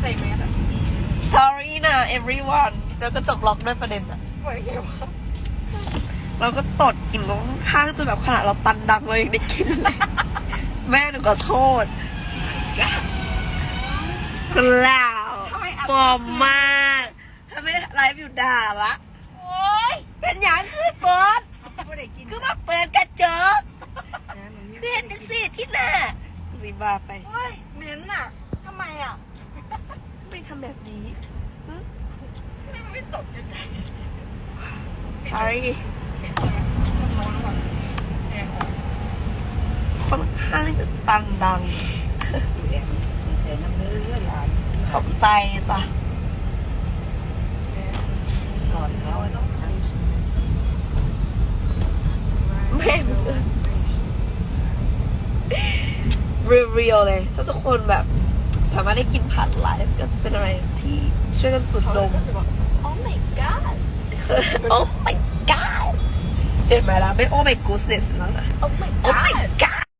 ใส่แมสอะ sorry นะ everyone แล้วก็จบล็อกด้วยประเด็นอะปล่อยเหี้ยวะเราก็ตดกลิ่นลงข้างๆจนแบบขนาดเราตันดังเรายังได้กินเลย แม่หนูขอโทษแล้วทำไมอัดฟอร์มมากถ้าไม่ได้ไลฟ์อยู่ด่าละโอ๊ยเป็นอย่างคือตดคือมาเปิดกระจกคือเห็นจังสิที่หน้าสิบาไป โอ๊ยเหม็นอะทำไมอะไม่ทำ แบบนี้ไม่ไม่ตดยังไง sorry เห็นตัวมันร้อนแล้วแบบแอร์ออกค่อนข้างจะตันดังใจน้ำเนื้อหลานขอบใจจ้ะก่อนเขาต้องทแม่เรียวๆเลยถ้าทุกคนแบบ สามารถได้กินผ่านไลฟ์ก็จะเป็นอะไรที่ช่วยกันสุดเขาลมก็จะบอก oh my god โอ้ my god เห็นไหมล่ะไม่โอ้ my goodness แล้วนะ oh my Oh my god god